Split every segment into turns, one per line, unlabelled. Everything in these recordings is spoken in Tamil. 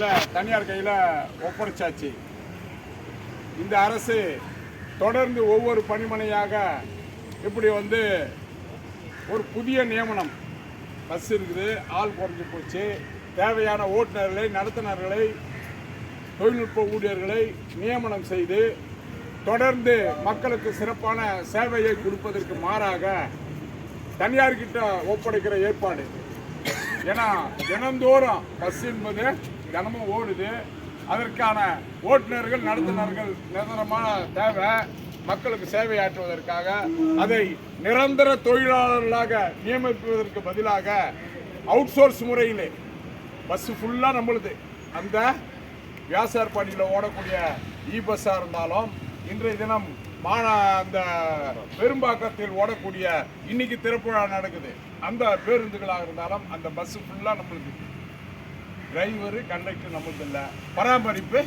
கையில் தனியார் கையில் ஒப்படைச்சாச்சு. இந்த அரசு தொடர்ந்து ஒவ்வொரு பணிமனையாக இப்படி வந்து ஒரு புதிய நியமனம் பஸ் இருக்குது ஆள் குறைஞ்சி போச்சு. தேவையான ஓட்டுநர்களை நடத்துனர்களை தொழில்நுட்ப ஊழியர்களை நியமனம் செய்து தொடர்ந்து மக்களுக்கு சிறப்பான சேவையை கொடுப்பதற்கு மாறாக தனியார்கிட்ட ஒப்படைக்கிற ஏற்பாடு. ஏன்னா தினந்தோறும் பஸ் என்பது தினமும் ஓடுது. அதற்கான ஓட்டுநர்கள் நடத்துனர்கள் நிரந்தரமான தேவை. மக்களுக்கு சேவையாற்றுவதற்காக அதை நிரந்தர தொழிலாளர்களாக நியமிப்பதற்கு பதிலாக அவுட் சோர்ஸ் முறையிலே பஸ் ஃபுல்லாக நம்மளுது. அந்த வியாசார்பாடியில் ஓடக்கூடிய இ பஸ்ஸாக இருந்தாலும் இன்றைய தினம் மாந அந்த பெரும்பாக்கத்தில் ஓடக்கூடிய இன்னைக்கு திருப்புழா நடக்குது. அந்த பேருந்துகளாக இருந்தாலும் அந்த பஸ் ஃபுல்லாக நம்மளுக்கு டிரைவரு கண்டக்டர் நம்மளது இல்லை பராமரிப்பு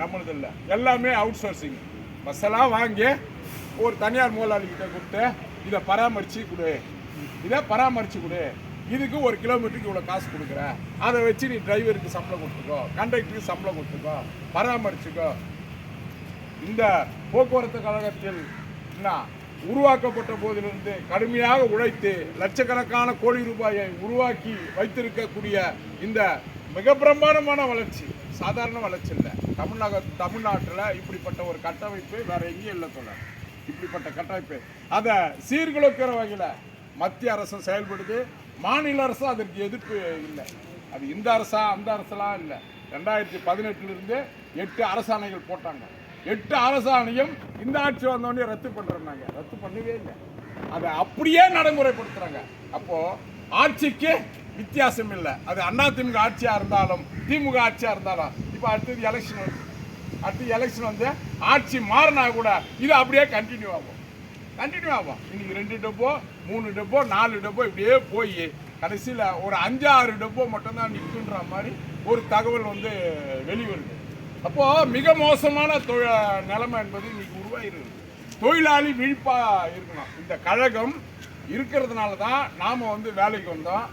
நம்மளது இல்லை எல்லாமே அவுட் சோர்சிங் பஸ்ஸெல்லாம் வாங்கி ஒரு தனியார் முதலாளிகிட்ட கொடுத்து இதை பராமரித்து கொடு. இதை பராமரித்து கொடு. இதுக்கு ஒரு கிலோமீட்டருக்கு இவ்வளோ காசு கொடுக்குற. அதை வச்சு நீ டிரைவருக்கு சம்பளம் கொடுத்துக்கோ. கண்டக்டருக்கு சம்பளம் கொடுத்துக்கோ. பராமரிச்சுக்கோ. இந்த போக்குவரத்து கழகத்தில் என்ன? உருவாக்கப்பட்ட போதிலிருந்து கடுமையாக உழைத்து லட்சக்கணக்கான கோடி ரூபாயை உருவாக்கி வைத்திருக்கக்கூடிய இந்த மிக பிரம்மாண்டமான வளர்ச்சி. சாதாரண வளர்ச்சி இல்லை. தமிழக தமிழ்நாட்டில் இப்படிப்பட்ட ஒரு கட்டமைப்பு வேற எங்கேயும் இல்லை சொல்ல இப்படிப்பட்ட கட்டமைப்பு. அதை சீர்குலைக்கிற வகையில் மத்திய அரசும் செயல்படுது. மாநில அரசும் அதற்கு எதிர்ப்பு இல்லை. அது இந்த அரசா அந்த அரசெல்லாம் இல்லை. ரெண்டாயிரத்தி பதினெட்டுலேருந்து எட்டு அரசாணைகள் போட்டாங்க. எட்டு அரசாணையும் இந்த ஆட்சி வந்தோடனே ரத்து பண்ணுறாங்க ரத்து பண்ணவே இல்லை. அதை அப்படியே நடைமுறைப்படுத்துகிறாங்க அப்போது ஆட்சிக்கு வித்தியாசம் இல்லை அது அதிமுக ஆட்சியாக இருந்தாலும் திமுக ஆட்சியாக இருந்தாலும். இப்போ அடுத்தது எலெக்ஷன் வந்து அடுத்தது எலெக்ஷன் வந்து ஆட்சி மாறினா கூட இது அப்படியே கண்டினியூ ஆகும். கண்டினியூ ஆகும். இன்றைக்கி ரெண்டு டப்போ மூணு டப்போ நாலு டப்போ இப்படியே போய் கடைசியில் ஒரு அஞ்சாறு டப்போ மட்டும்தான் நிற்குன்ற மாதிரி ஒரு தகவல் வந்து வெளிவருது. அப்போது மிக மோசமான தொழில் நிலைமை என்பது இன்றைக்கி உருவாகிருக்கு தொழிலாளி விழிப்பாக இருக்கணும். இந்த கழகம் இருக்கிறதுனால தான் நாம் வந்து வேலைக்கு வந்தோம்.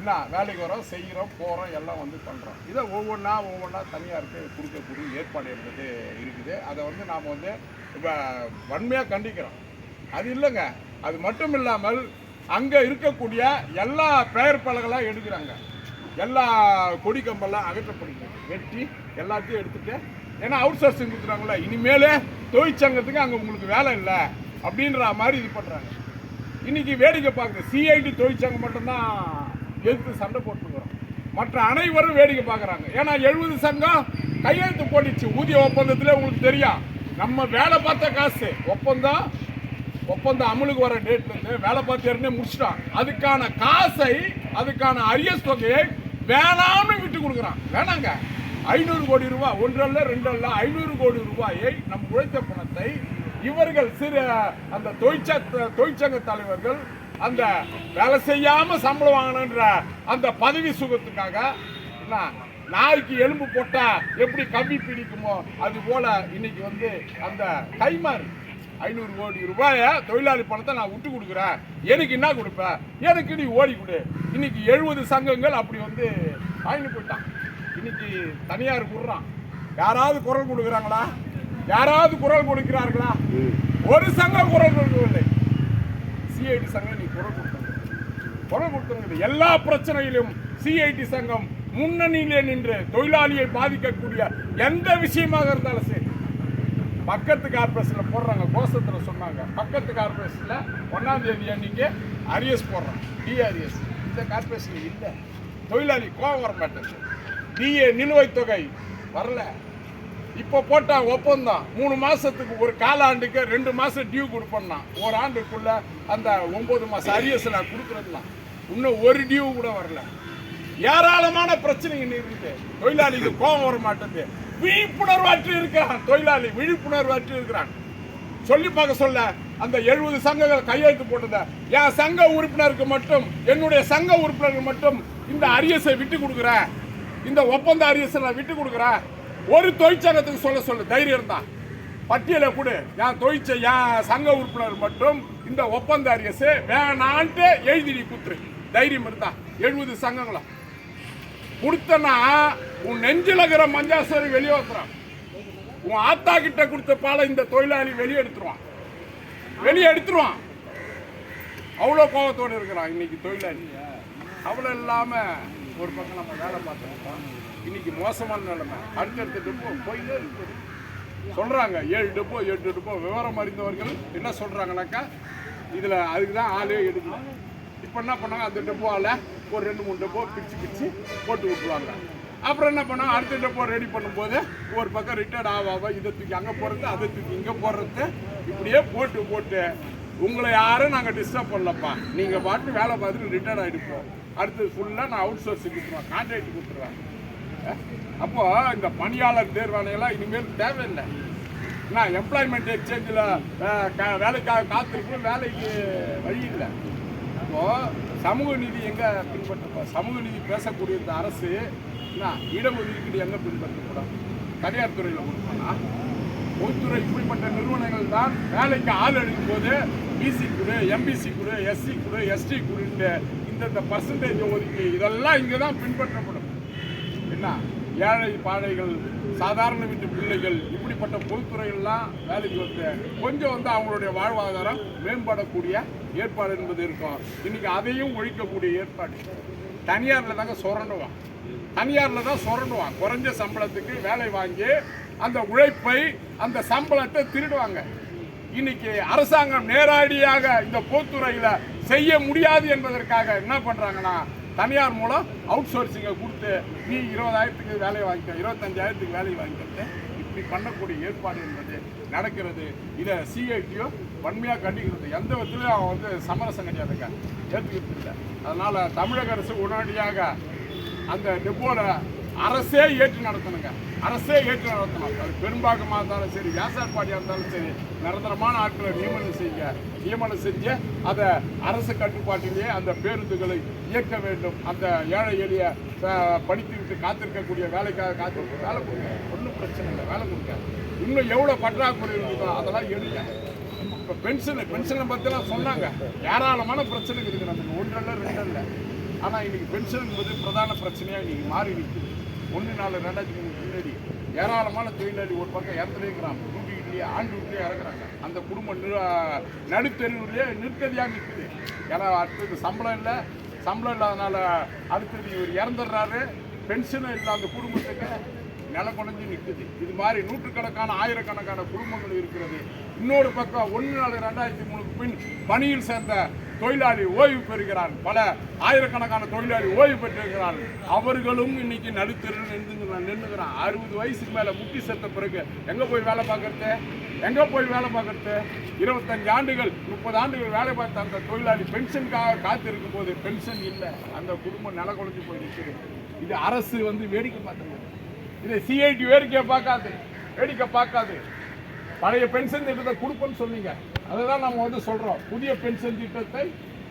என்ன வேலைக்கு வரோம் செய்கிறோம் போகிறோம் எல்லாம் வந்து பண்ணுறோம் இதை ஒவ்வொன்றா ஒவ்வொன்றா தனியாருக்கு கொடுக்கக்கூடிய ஏற்பாடு என்பது இருக்குது. அதை வந்து நாம் வந்து இப்போ வன்மையாக கண்டிக்கிறோம். அது இல்லைங்க. அது மட்டும் இல்லாமல் அங்கே இருக்கக்கூடிய எல்லா பெயர் பலகளாக எடுக்கிறாங்க. எல்லா கொடி கம்பெல்லாம் அகற்றப்படுகிறது வெட்டி எல்லாத்தையும் எடுத்துகிட்டு ஏன்னா அவுட் சோர்ஸிங் கொடுத்துறாங்களே இனிமேலே தொழிற்சங்கத்துக்கு அங்கே உங்களுக்கு வேலை இல்லை அப்படின்ற மாதிரி இது பண்ணுறாங்க இன்றைக்கி வேடிக்கை பார்க்குறது சிஐடி தொழிற்சங்கம் மட்டும்தான் எதிர்த்து சண்டை போட்டுக்கிறோம். மற்ற அனைவரும் வேடிக்கை பார்க்குறாங்க. ஏன்னா எழுபது சங்கம் கையெழுத்து போட்டுச்சு. ஊதிய ஒப்பந்தத்தில் உங்களுக்கு தெரியும் நம்ம வேலை பார்த்த காசு. ஒப்பந்தம் ஒப்பந்தம் அமலுக்கு வர டேட்லேருந்து வேலை பார்த்து ஏற்கனவே முடிச்சிட்டான். அதுக்கான காசை அதுக்கான அரியஸ் தொகையை வேணாம்னு விட்டு கொடுக்குறான். வேணாங்க. ஐநூறு கோடி ரூபாய். ஒன்றல்ல ரெண்டல்ல ஐநூறு கோடி ரூபாயை நம் உழைத்த பணத்தை இவர்கள் சிறு அந்த தொழிற்சங்க தொழிற்சங்க தலைவர்கள் அந்த வேலை செய்யாம சம்பளம் வாங்கணுன்ற அந்த பதவி சுகத்துக்காக என்ன நாய்க்கு எலும்பு போட்டா எப்படி கம்பி பிடிக்குமோ அது போல இன்னைக்கு வந்து அந்த கைமாறு ஐநூறு கோடி ரூபாய தொழிலாளி பணத்தை நான் விட்டு கொடுக்குறேன். எனக்கு என்ன கொடுப்ப? எனக்கு நீ ஓடி கொடு. இன்னைக்கு எழுபது சங்கங்கள் அப்படி வந்து வாங்கிட்டு போயிட்டான். இன்னைக்கு தனியார் கொடுறான். யாராவது குரல் கொடுக்குறாங்களா? யாராவது குரல் கொடுக்கிறார்களா? ஒரு சங்கம் குரல் கொடுக்கவில்லை. சிஐடி சங்கம் நீ குரல் கொடுத்தது. குரல் கொடுத்தது. எல்லா பிரச்சனையிலும் சிஐடி சங்கம் முன்னணியிலே நின்று தொழிலாளியை பாதிக்கக்கூடிய எந்த விஷயமாக இருந்தாலும் சரி. பக்கத்து கார்பரேஷனில் போடுறாங்க. கோஷத்தில் சொன்னாங்க. பக்கத்து கார்பரேஷனில் ஒன்றாம் தேதி அன்னைக்கு அரியஸ் போடுறாங்க. டிஆர்எஸ் இந்த கார்பரேஷன் இல்லை. தொழிலாளி கோவம் வர மாட்டேங்குது. டிஏ நிலுவைத் தொகை வரல. இப்போ போட்ட ஒப்பந்தம். மூணு மாதத்துக்கு ஒரு காலாண்டுக்கு ரெண்டு மாதம் டியூ கொடுப்பேன்னா ஒரு ஆண்டுக்குள்ள அந்த ஒம்பது மாதம் அரியஸ் நான் கொடுக்குறதுலாம் இன்னும் ஒரு டியூ கூட வரல. ஏராளமான பிரச்சனைகள் இருக்குது தொழிலாளிக்கு கோபம் வர மாட்டேங்குது. விழிப்புணர்வாற்று இருக்கிறான். தொழிலாளி விழிப்புணர்வாற்று இருக்கிறான். சொல்லி பார்க்க சொல்ல அந்த எழுபது சங்கங்கள் கையெழுத்து போட்டத என் சங்க உறுப்பினருக்கு மட்டும் என்னுடைய சங்க உறுப்பினருக்கு மட்டும் இந்த அரியஸை விட்டு கொடுக்குறேன். இந்த ஒப்பந்த அரியஸை நான் விட்டு கொடுக்குறேன். ஒரு தொழிற்சங்கத்துக்கு சொல்ல சொல்லு தைரியம் தான் பட்டியலை கொடு. என் தொழிற்ச என் சங்க உறுப்பினர் மட்டும் இந்த ஒப்பந்த அரியஸை வேணான்ட்டு எழுதி நீ குத்துரு. தைரியம் இருந்தா. எழுபது சங்கங்களும் கொடுத்தனா உன் நெஞ்சில் இருக்கிற மஞ்சாசரி வெளியே வந்துறான் உன் ஆத்தா கிட்ட கொடுத்த பாலை இந்த தொழிலாளி வெளியே எடுத்துருவான். வெளியே எடுத்துருவான். அவ்வளோ கோபத்தோடு இருக்கிறான் இன்னைக்கு தொழிலாளி. அவ்வளோ இல்லாமல் ஒரு பக்கம் நம்ம வேலை பார்த்துருக்கோம் இன்னைக்கு மோசமான நிலைமை. அடுத்தடுத்த டெப்போ போயிட்டே இருக்குது. சொல்கிறாங்க ஏழு டப்போ எட்டு டெப்போ விவரம் அறிந்தவர்கள் என்ன சொல்கிறாங்கனாக்கா இதில் அதுக்கு தான் ஆளே எடுக்கணும் இப்போ என்ன பண்ணாங்க அந்த டெப்போவில் ஒரு ரெண்டு மூணு டெப்போ பிரிச்சு பிரித்து போட்டு விட்டுருவாங்க. அப்புறம் என்ன பண்ணோம் அடுத்த டெப்போ ரெடி பண்ணும்போது ஒரு பக்கம் ரிட்டையர்ட் ஆவாவா இதை தூக்கி அங்கே போடுறது அதை தூக்கி இங்கே போடுறது இப்படியே போட்டு போட்டு உங்களை யாரும் நாங்கள் டிஸ்டர்ப் பண்ணலப்பா. நீங்கள் பாட்டு வேலை பார்த்துட்டு ரிட்டையர்ட் ஆகிடுப்போம் அடுத்தது ஃபுல்லாக நான் அவுட் சோர்ஸிங் கொடுத்துருவேன். கான்ட்ராக்ட் கொடுத்துருவேன். அப்போ இந்த பணியாளர் தேர்வாணையெல்லாம் இனிமேல் தேவையில்லை. நான் எம்ப்ளாய்மெண்ட் எக்ஸ்சேஞ்சில் வேலைக்காக காத்திருக்கோம் வேலைக்கு வழி இல்லை. இப்போது சமூக நீதி எங்கே பின்பற்றப்போ சமூக நீதி பேசக்கூடிய இந்த அரசு என்ன இடஒதுக்கீடு எங்கே பின்பற்றக்கூடாது தனியார் துறையில் கொடுப்போம்னா பொதுத்துறை இப்படிப்பட்ட நிறுவனங்கள் தான் வேலைக்கு ஆள் அழிக்கும் போது பிசி குழு எம்பிசி குழு எஸ்சி குழு எஸ்டி குழுன்ட்டு இந்தந்த பர்சன்டேஜ் ஒதுக்கி இதெல்லாம் இங்கே தான் பின்பற்றப்படும். என்ன? ஏழை பாழைகள் சாதாரண வீட்டு பிள்ளைகள் இப்படிப்பட்ட பொதுத்துறைகள்லாம் வேலைக்கு வந்து கொஞ்சம் வந்து அவங்களுடைய வாழ்வாதாரம் மேம்படக்கூடிய ஏற்பாடு என்பது இருக்கும். இன்னைக்கு அதையும் ஒழிக்கக்கூடிய ஏற்பாடு. தனியாரில் தாங்க சுரண்டுவான். தனியாரில் தான் சுரண்டுவான். குறைஞ்ச சம்பளத்துக்கு வேலை வாங்கி அந்த உழைப்பை அந்த சம்பளத்தை திருடுவாங்க. இன்னைக்கு அரசாங்கம் நேரடியாக இந்த பொதுத்துறையில் செய்ய முடியாது என்பதற்காக என்ன பண்ணுறாங்கன்னா தனியார் மூலம் அவுட் சோர்சிங்கை கொடுத்து நீ இருபதாயிரத்துக்கு வேலையை வாங்கிக்க இருபத்தஞ்சாயிரத்துக்கு வேலையை வாங்கிக்கிறது இப்படி பண்ணக்கூடிய ஏற்பாடு என்பது நடக்கிறது. இதை சிஐடியோ வன்மையாக கண்டிக்கிறது. எந்த விதத்துலையும் அவன் வந்து சமரசம் கிடையாதுங்க. ஏற்றுக்கிறது இல்லை. அதனால் தமிழக அரசு உடனடியாக அந்த டெப்போல அரசே ஏற்று நடத்தணுங்க. அரசே ஏற்று நடத்தணும். அது பெரும்பாக்கமாக இருந்தாலும் சரி வியாசார்பாடியாக இருந்தாலும் சரி நிரந்தரமான ஆட்களை நியமனம் செய்ய நியமனம் செஞ்சு அதை அரசு கட்டுப்பாட்டிலேயே அந்த பேருந்துகளை இயக்க வேண்டும். அந்த ஏழை எளிய படித்து விட்டு காத்திருக்கக்கூடிய வேலைக்காக காத்திருக்க வேலை கொடுங்க. ஒன்றும் பிரச்சனை இல்லை. வேலை கொடுங்க. இன்னும் எவ்வளோ பற்றாக்குறை இருக்குதோ அதெல்லாம் எழுங்க இப்போ பென்ஷனு பென்ஷனை பற்றிலாம் சொன்னாங்க. ஏராளமான பிரச்சனை இருக்குது. நமக்கு ரெண்டு இல்லை ஆனால் இன்றைக்கி பென்ஷன் என்பது பிரதான பிரச்சனையாக இன்றைக்கி மாறி நிற்குது ஒன்று நாலு ரெண்டாயிரத்தி மூணு முன்னாடி ஏராளமான தொழிலாளி ஒரு பக்கம் இறந்துருக்கிறான் டியூட்டிலேயே ஆண்டு வீட்லேயே இறக்குறாங்க. அந்த குடும்பம் நடுத்தெருவிலே நிற்கதியாக நிற்குது ஏன்னா அடுத்தது சம்பளம் இல்லை. சம்பளம் இல்லாதனால அடுத்தது இவர் இறந்துடுறாரு. பென்ஷனும் இல்லை அந்த குடும்பத்துக்கு. நில குறைஞ்சு நிற்குது இது மாதிரி நூற்றுக்கணக்கான ஆயிரக்கணக்கான குடும்பங்கள் இருக்கிறது. இன்னொரு பக்கம் ஒன்று நாலு ரெண்டாயிரத்தி மூணுக்கு பின் பணியில் சேர்ந்த தொழிலாளி ஓய்வு பெறுகிறார் பல ஆயிரக்கணக்கான தொழிலாளி ஓய்வு பெற்றிருக்கிறார் அவர்களும் இன்னைக்கு நடுத்தெரு நின்று நின்றுக்கிறான் அறுபது வயசுக்கு மேலே முட்டி சேர்த்த பிறகு எங்கே போய் வேலை பார்க்கறது? எங்கே போய் வேலை பார்க்கறது? இருபத்தஞ்சு ஆண்டுகள் முப்பது ஆண்டுகள் வேலை பார்த்த அந்த தொழிலாளி பென்ஷனுக்காக காத்திருக்கும் போது பென்ஷன் இல்லை. அந்த குடும்பம் நில குழஞ்சி போய் நிற்கிறது இது அரசு வந்து வேடிக்கை பார்த்துருக்கு இதை சிஐடி வேடிக்கை பார்க்காது வேடிக்கை பார்க்காது. பழைய பென்ஷன் திட்டத்தை கொடுப்போம்னு சொன்னீங்க. அதை தான் நம்ம வந்து சொல்கிறோம் புதிய பென்ஷன் திட்டத்தை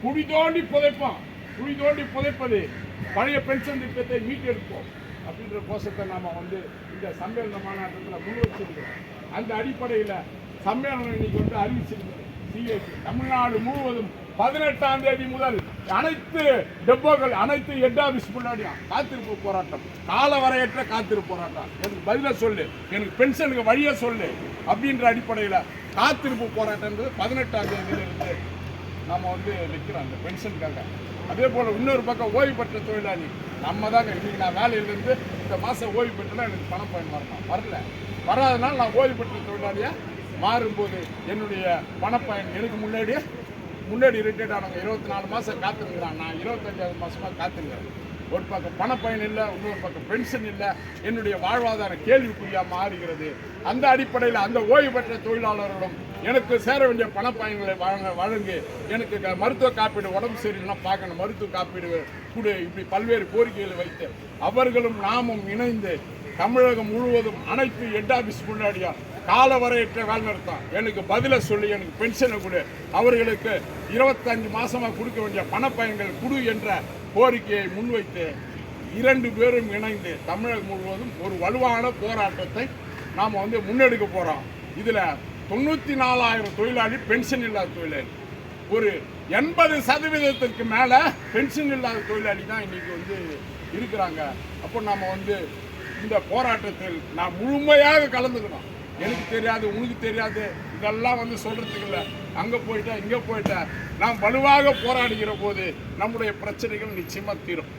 குழி தோண்டி புதைப்போம். குழி தோண்டி புதைப்பது பழைய பென்ஷன் திட்டத்தை மீட்டெடுப்போம் அப்படின்ற கோஷத்தை நாம் வந்து இந்த சம்மேளன மாநாட்டத்தில் முன் வச்சிருக்கிறோம். அந்த அடிப்படையில் சம்மேளனம் இன்னைக்கு வந்து அறிவிச்சிருக்கிறது. சிஐடி தமிழ்நாடு முழுவதும் பதினெட்டாம் தேதி முதல் அனைத்து டெப்போக்கள் அனைத்து ஹெட் ஆஃபீஸ் முன்னாடியும் காத்திருப்பு போராட்டம். கால வரையற்ற காத்திருப்பு போராட்டம். எனக்கு பதிலாக சொல்லு. எனக்கு பென்ஷனுக்கு வழியை சொல்லு. அப்படின்ற அடிப்படையில் காத்திருப்பு போராட்டம்ன்றது பதினெட்டாம் தேதியிலிருந்து நம்ம வந்து நிற்கிறோம் அந்த பென்ஷனுக்காக. அதே போல் இன்னொரு பக்கம் ஓய்வு பெற்ற தொழிலாளி. நம்ம தாங்க இன்றைக்கி நான் வேலையிலேருந்து இந்த மாதம் ஓய்வு பெற்றுனா எனக்கு பணம் பயன் வரணும் வரல. வராதனால நான் ஓய்வு பெற்ற தொழிலாளியாக மாறும்போது என்னுடைய பணப்பயன் எனக்கு முன்னாடியே முன்னாடி ரிட்டையர்ட் ஆனவங்க இருபத்தி நாலு மாதம் காத்திருக்கிறான் நான் இருபத்தஞ்சாவது மாதமாக காத்திருக்கிறேன். ஒரு பக்கம் பணப்பயன் இல்லை இன்னொரு பக்கம் பென்ஷன் இல்லை. என்னுடைய வாழ்வாதாரம் கேள்விக்குறியாக மாறுகிறது. அந்த அடிப்படையில் அந்த ஓய்வு பெற்ற தொழிலாளர்களும் எனக்கு சேர வேண்டிய பணப்பயன்களை வழங்க வழங்கி எனக்கு மருத்துவ காப்பீடு உடம்பு சரியில்லைன்னா பார்க்கணும். மருத்துவ காப்பீடு கொடு இப்படி பல்வேறு கோரிக்கைகளை வைத்து அவர்களும் நாமும் இணைந்து தமிழகம் முழுவதும் அனைத்து ஹெட் ஆபீஸ் முன்னாடியும் காலவரையற்ற வேலை நிறுத்தம் எனக்கு பதிலை சொல்லி எனக்கு பென்ஷனை கொடு. அவர்களுக்கு இருபத்தஞ்சு மாதமாக கொடுக்க வேண்டிய பணப்பயன்கள் கொடு என்ற கோரிக்கையை முன்வைத்து இரண்டு பேரும் இணைந்து தமிழகம் முழுவதும் ஒரு வலுவான போராட்டத்தை நாம் வந்து முன்னெடுக்க போகிறோம் இதில் தொண்ணூற்றி நாலாயிரம் தொழிலாளி பென்ஷன் இல்லாத தொழிலாளி. ஒரு எண்பது சதவீதத்திற்கு மேலே பென்ஷன் இல்லாத தொழிலாளி தான் இன்றைக்கி வந்து இருக்கிறாங்க. அப்போ நாம் வந்து இந்த போராட்டத்தில் நான் முழுமையாக கலந்துக்கணும். எனக்கு தெரியாது உனக்கு தெரியாது. இதெல்லாம் வந்து சொல்கிறதுக்கு இல்லை. அங்கே போயிட்டா இங்கே போயிட்டேன் நாம் வலுவாக போராடுகிற போது நம்முடைய பிரச்சனைகள் நிச்சயமாக தீரும்.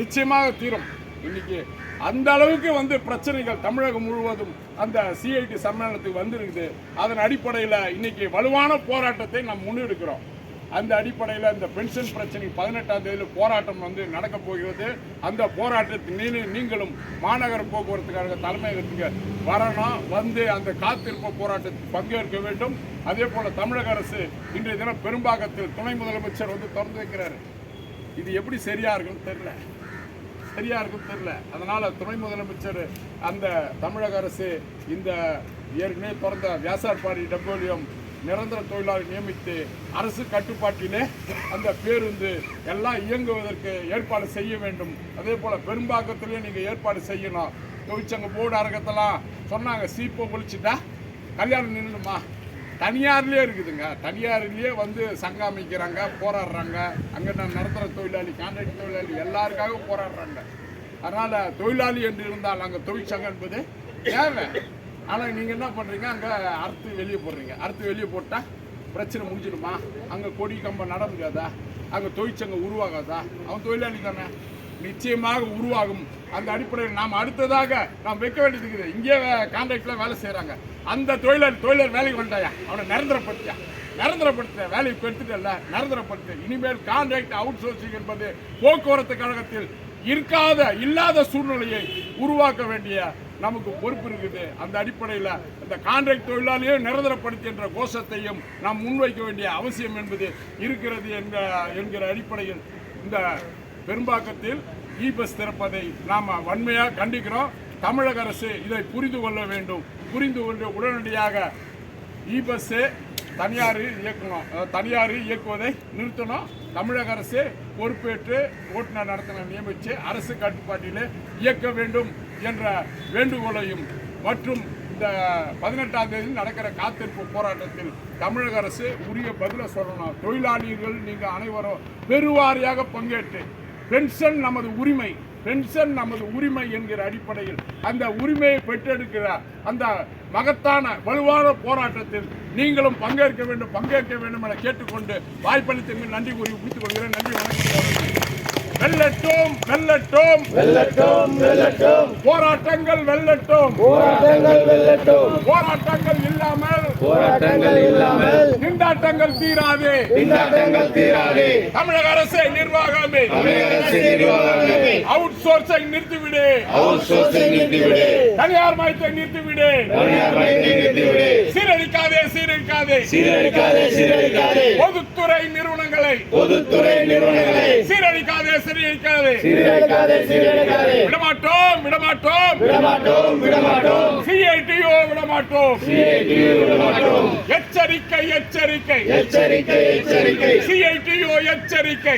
நிச்சயமாக தீரும். இன்னைக்கு அந்த அளவுக்கு வந்து பிரச்சனைகள் தமிழகம் முழுவதும் அந்த சிஐடி சம்மேளனத்துக்கு வந்திருக்குது. அதன் அடிப்படையில் இன்னைக்கு வலுவான போராட்டத்தை நாம் முன்னெடுக்கிறோம். அந்த அடிப்படையில் இந்த பென்ஷன் பிரச்சனை பதினெட்டாம் தேதியில் போராட்டம் வந்து நடக்க போகிறது. அந்த போராட்டத்தில் நீங்களும் மாநகர போக்குவரத்து கழக தலைமையகத்துக்கு வரணும். வந்து அந்த காத்திருப்பு போராட்டத்தில் பங்கேற்க வேண்டும். அதே போல் தமிழக அரசு இன்றைய தினம் பெரும்பாக்கத்தில் துணை முதலமைச்சர் வந்து திறந்து வைக்கிறாரு. இது எப்படி சரியா இருக்குன்னு தெரியல. சரியா இருக்குன்னு தெரியல. அதனால் துணை முதலமைச்சர் அந்த தமிழக அரசு இந்த ஏற்கனவே திறந்த வியாசார்பாடி டெம்போலியம் நிரந்தர தொழிலாளர் நியமித்து அரசு கட்டுப்பாட்டிலே அந்த பேருந்து எல்லாம் இயங்குவதற்கு ஏற்பாடு செய்ய வேண்டும். அதே போல் பெரும்பாக்கத்திலே நீங்கள் ஏற்பாடு செய்யணும் தொழிற்சங்க போர்டு அரங்கத்தெல்லாம் சொன்னாங்க சீப்போ ஒழிச்சிட்டா கல்யாணம் நின்றுமா தனியார்லேயே இருக்குதுங்க. தனியார்லேயே வந்து சங்கம் அமைக்கிறாங்க போராடுறாங்க. அங்கே நான் நிரந்தர தொழிலாளி கான்ட்ராக்ட் தொழிலாளி எல்லாருக்காகவும் போராடுறாங்க. அதனால் தொழிலாளி என்று இருந்தால் அங்கே தொழிற்சங்கம் என்பது தேவை. ஆனால் நீங்கள் என்ன பண்ணுறீங்க அங்கே அறுத்து வெளியே போடுறீங்க. அறுத்து வெளியே போட்டால் பிரச்சனை முடிஞ்சிடுமா? அங்கே கொடி கம்பம் நட முடியாதா அங்கே தொழிற்சங்கம் உருவாகாதா? அவன் தொழிலாளி தானே. நிச்சயமாக உருவாகும். அந்த அடிப்படையில் நாம் அடுத்ததாக நாம் வைக்க வேண்டியது இருக்குது. இங்கே கான்ட்ராக்டில் வேலை செய்கிறாங்க அந்த தொழிலாளி தொழிலாளர் வேலைக்கு வந்தாயா அவனை நிரந்தரப்படுத்தியா? நிரந்தரப்படுத்த வேலையை பெற்றுட்டல்ல நிரந்தரப்படுத்த. இனிமேல் கான்ட்ராக்ட் அவுட் சோர்சிங் என்பது போக்குவரத்து கழகத்தில் இருக்காத இல்லாத சூழ்நிலையை உருவாக்க வேண்டிய நமக்கு பொறுப்பு இருக்குது அந்த அடிப்படையில் இந்த கான்ட்ராக்ட் தொழிலாளியை நிரந்தரப்படுத்துகின்ற கோஷத்தையும் நாம் முன்வைக்க வேண்டிய அவசியம் என்பது இருக்கிறது என்ற என்கிற அடிப்படையில் இந்த பெரும்பாக்கத்தில் இ பஸ் திறப்பதை நாம் வன்மையாக கண்டிக்கிறோம். தமிழக அரசு இதை புரிந்து கொள்ள வேண்டும். புரிந்து கொண்டு உடனடியாக இ பஸ்ஸு தனியார் இயக்கணும். அதாவது தனியார் இயக்குவதை நிறுத்தணும். தமிழக அரசு பொறுப்பேற்று ஓட்டுநர் நடத்தின நியமித்து அரசு கட்டுப்பாட்டிலே இயக்க வேண்டும் என்ற வேண்டுகோளையும் மற்றும் இந்த பதினெட்டாம் தேதி நடக்கிற காத்திருப்பு போராட்டத்தில் தமிழக அரசு உரிய பதிலை சொல்லணும். தொழிலாளிகள் நீங்கள் அனைவரும் பெருவாரியாக பங்கேற்று பென்ஷன் நமது உரிமை. பென்ஷன் நமது உரிமை என்கிற அடிப்படையில் அந்த உரிமையை பெற்றெடுக்கிற அந்த மகத்தான வலுவான போராட்டத்தில் நீங்களும் பங்கேற்க வேண்டும் பங்கேற்க வேண்டும் என கேட்டுக்கொண்டு வாய்ப்பளித்தமைக்கு நன்றி கூறி முடித்துக் கொள்கிறேன். நன்றி வணக்கம். வெல்லட்டும் வெல்லட்டும்.
வெல்லட்டும் வெல்லட்டும்.
போராட்டங்கள் வெல்லட்டும்.
போராட்டங்கள் வெல்லட்டும்.
போராட்டங்கள் இல்லாமல்.
போராட்டங்கள் இல்லாமல்.
திண்டாட்டங்கள் தீராது.
திண்டாட்டங்கள் தீராது.
தமிழக அரசு நிர்வாகமே.
தமிழக அரசு நிர்வாகமே.
அவுட் சோர்ஸை நிறுத்திவிடு.
Out sourcing நிறுத்திவிடு.
தனியார் மயத்தை நிறுத்திவிடு.
தனியார் மையத்தை நிறுத்திவிடு.
சீரழிக்காதே சீரழிக்காதே.
சீரழிக்காதே சீரழிக்காதே.
பொதுத்துறை நிறுவனங்களை.
பொதுத்துறை நிறுவனங்களை.
சீரழிக்காதே சீரழிக்காதே
சீரழிக்காதே சீரழிக்காதே
விடமாட்டோம் விடமாட்டோம்.
விடமாட்டோம் விடமாட்டோம்.
சிஐடிஓ விடமாட்டோம்.
சிஐடியு விடமாட்டோம்.
எச்சரிக்கை எச்சரிக்கை.
எச்சரிக்கை எச்சரிக்கை.
எச்சரிக்கை.
சிஐடியு எச்சரிக்கை.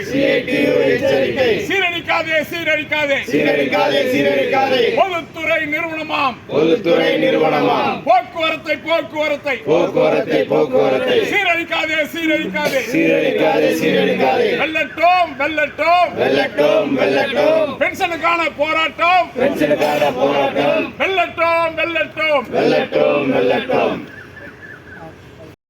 சீரழிக்காதே சீரழிக்காதே
சீரழிக்காதே சீரழிக்காதே
பொதுத்துறை நிறுவனமாம்.
பொதுத்துறை நிறுவனமாம்.
போக்குவரத்தை போக்குவரத்தை.
போக்குவரத்தை போக்குவரத்தை.
சீரழிக்காதே சீரழிக்காதே
சீரழிக்காதே சீரழிக்காதே
வெல்லட்டும். வெல்லட்டும்.
வெல்லட்டும் வெல்லட்டும்.
பென்ஷனுக்கான போராட்டம்.
பென்ஷனுக்கான போராட்டம்.
வெல்லட்டும் வெல்லட்டும்.
வெல்லட்டும் வெல்லட்டும்.